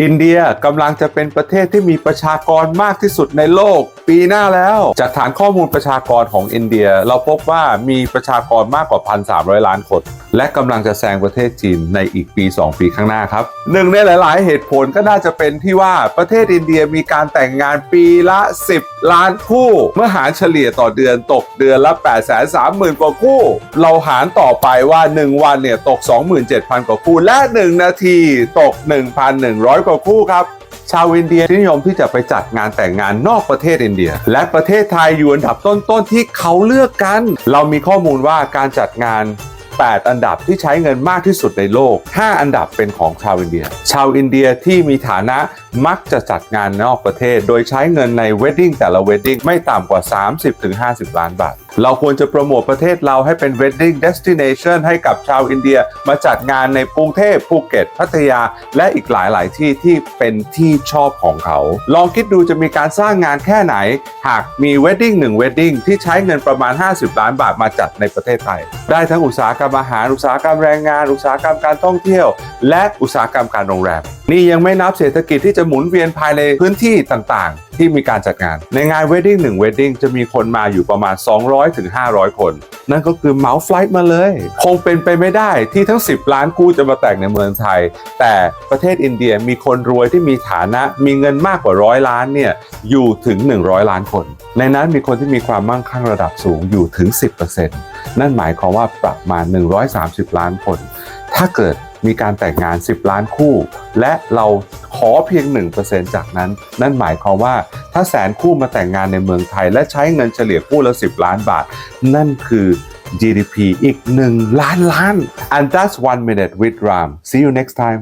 อินเดียกำลังจะเป็นประเทศที่มีประชากรมากที่สุดในโลก ปีหน้าแล้ว จากฐานข้อมูลประชากรของอินเดีย เราพบว่ามีประชากรมากกว่า 1,300 ล้านคน และกำลังจะแซงประเทศจีนในอีกปี 2 ปีข้างหน้าครับหนึ่งในหลาย ๆ เหตุผลก็น่าจะเป็นที่ว่าประเทศอินเดียมีการแต่งงานปีละ 10 ล้านคู่ เมื่อหารเฉลี่ยต่อเดือนตกเดือนละ8 3 0 0 0 0 กว่าคู่ เราหารต่อไปว่า 1 วันเนี่ยตก 27,000 กว่าคู่ และ 1 นาทีตก 1,100 กว่าคู่ครับ ชาวอินเดียนิยมที่จะไปจัดงานแต่งงานนอกประเทศอินเดีย และประเทศไทยอยู่อันดับต้นๆที่เขาเลือกกัน เรามีข้อมูลว่าการจัดงาน 8 อันดับที่ใช้เงินมากที่สุดในโลก 5 อันดับเป็นของชาวอินเดีย ชาวอินเดียที่มีฐานะมักจะจัดงานนอกประเทศ โดยใช้เงินในเวดดิ้งแต่ละเวดดิ้งไม่ต่ำกว่า 30-50 ล้านบาท เราควรจะโปรโมทประเทศเราให้เป็น wedding destination ให้กับชาวอินเดียมาจัดงานในกรุงเทพภูเก็ต พัทยา และอีกหลายๆที่ที่เป็นที่ชอบของเขา ลองคิดดูจะมีการสร้างงานแค่ไหน หากมี wedding หนึ่ง wedding ที่ใช้เงินประมาณ 50 ล้านบาทมาจัดในประเทศไทย ได้ทั้งอุตสาหกรรมอาหาร อุตสาหกรรมแรงงาน อุตสาหกรรมการท่องเที่ยว และอุตสาหกรรมการโรงแรม นี่ยังไม่นับเศรษฐกิจที่จะหมุนเวียนภายในพื้นที่ต่างๆ ที่มีการจัดงาน ในงาน wedding หนึ่ง wedding จะมีคนมาอยู่ประมาณ 200ถึง500 คน นั่นก็คือเมาส์ไฟล์มาเลย คงเป็นไปไม่ได้ที่ทั้ง 10 ล้านคู่จะมาแต่งในเมืองไทย แต่ประเทศอินเดียมีคนรวยที่มีฐานะมีเงินมากกว่าร้อยล้านเนี่ยอยู่ถึง 100 ล้านคน ในนั้นมีคนที่มีความมั่งคั่งระดับสูงอยู่ถึง 10% นั่นหมายความว่าประมาณ 130 ล้านคน ถ้าเกิดมีการแต่งงาน 10 ล้านคู่ และเราขอเพียง 1%จากนั้น นั่นหมายความว่าถ้าแสนคู่มาแต่งงานในเมืองไทย และใช้เงินเฉลี่ยคู่ละ 10 ล้านบาท นั่นคือ GDP อีก 1 ล้านล้าน and that's one minute with Ram see you next time